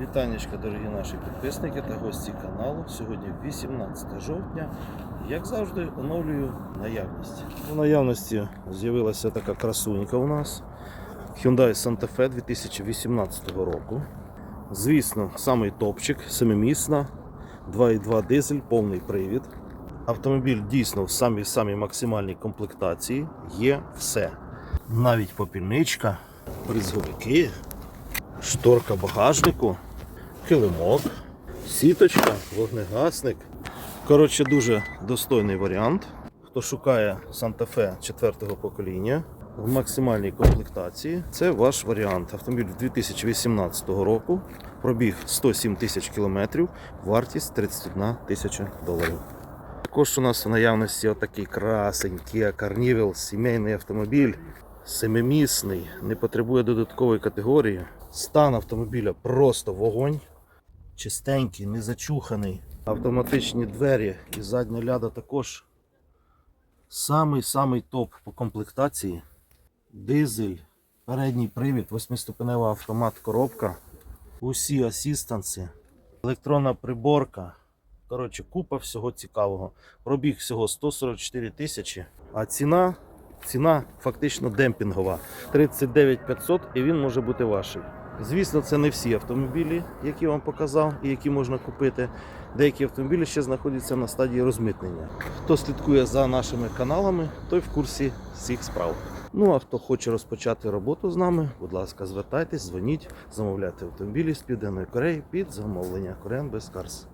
Вітанечка, дорогі наші підписники та гості каналу. Сьогодні 18 жовтня. Як завжди, оновлюю наявність. У наявності з'явилася така красунька у нас. Hyundai Santa Fe 2018 року. Звісно, самий топчик, семимісна, 2,2 дизель, повний привід. Автомобіль дійсно в самій самій максимальній комплектації. Є все. Навіть попільничка, бризговики, шторка багажнику, килимок, сіточка, вогнегасник. Коротше, дуже достойний варіант. Хто шукає Santa Fe 4 покоління в максимальній комплектації, це ваш варіант. Автомобіль 2018 року, пробіг 107 тисяч кілометрів, вартість 31 тисяча доларів. Також у нас в наявності отакий красень Kia Carnival, сімейний автомобіль, семимісний, не потребує додаткової категорії. Стан автомобіля просто вогонь, чистенький, не зачуханий. Автоматичні двері і задня ляда також самий-самий топ по комплектації. Дизель, передній привід, восьмиступенева автомат, коробка, усі асістанси, електронна приборка. Коротше, купа всього цікавого. Пробіг всього 144 тисячі, а ціна, ціна фактично демпінгова. 39 500 і він може бути вашим. Звісно, це не всі автомобілі, які я вам показав і які можна купити. Деякі автомобілі ще знаходяться на стадії розмитнення. Хто слідкує за нашими каналами, той в курсі всіх справ. Ну а хто хоче розпочати роботу з нами, будь ласка, звертайтесь, дзвоніть, замовляйте автомобілі з Південної Кореї під замовлення Korean Без Cars.